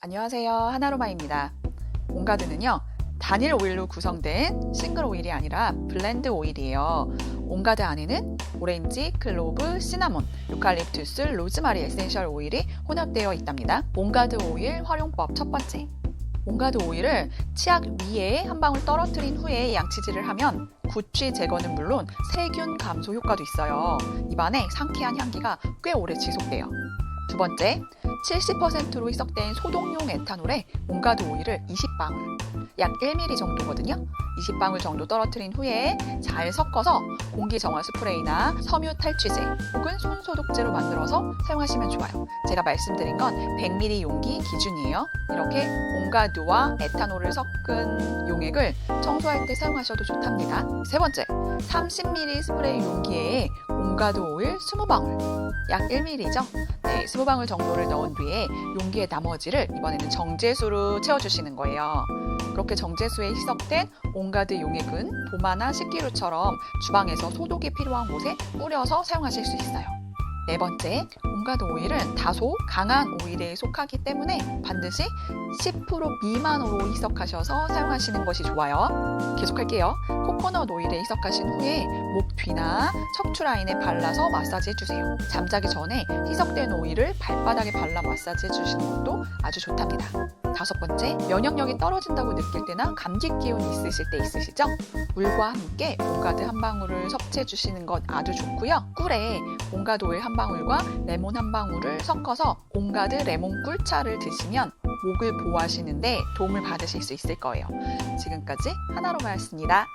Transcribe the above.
안녕하세요. 하나로마입니다. 온가드는요, 단일 오일로 구성된 싱글 오일이 아니라 블렌드 오일이에요. 온가드 안에는 오렌지, 클로브, 시나몬, 유칼립투스, 로즈마리 에센셜 오일이 혼합되어 있답니다. 온가드 오일 활용법 첫 번째. 온가드 오일을 치약 위에 한 방울 떨어뜨린 후에 양치질을 하면 구취 제거는 물론 세균 감소 효과도 있어요. 입안에 상쾌한 향기가 꽤 오래 지속돼요. 두 번째, 70%로 희석된 소독용 에탄올에 온가드 오일을 20방울, 약 1ml 정도거든요. 20방울 정도 떨어뜨린 후에 잘 섞어서 공기 정화 스프레이나 섬유 탈취제 혹은 손 소독제로 만들어서 사용하시면 좋아요. 제가 말씀드린 건 100ml 용기 기준이에요. 이렇게 온가드와 에탄올을 섞은 용액을 청소할 때 사용하셔도 좋답니다. 세 번째, 30ml 스프레이 용기에 온가드 오일 20방울, 약 1ml죠. 네, 20방울 정도를 넣은 뒤에 용기의 나머지를 이번에는 정제수로 채워주시는 거예요. 그렇게 정제수에 희석된 온가드 용액은 도마나 식기류처럼 주방에서 소독이 필요한 곳에 뿌려서 사용하실 수 있어요. 네 번째, 온가드 오일은 다소 강한 오일에 속하기 때문에 반드시 10% 미만으로 희석하셔서 사용하시는 것이 좋아요. 계속할게요. 코코넛 오일에 희석하신 후에 목 뒤나 척추 라인에 발라서 마사지 해주세요. 잠자기 전에 희석된 오일을 발바닥에 발라 마사지 해주시는 것도 아주 좋답니다. 다섯 번째, 면역력이 떨어진다고 느낄 때나 감기 기운이 있으실 때 있으시죠? 물과 함께 온가드 한 방울을 섭취해 주시는 것 아주 좋고요. 꿀에 온가드 오일 한 방울과 레몬 한 방울을 섞어서 온가드 레몬 꿀차를 드시면 목을 보호하시는데 도움을 받으실 수 있을 거예요. 지금까지 하나로 마였습니다.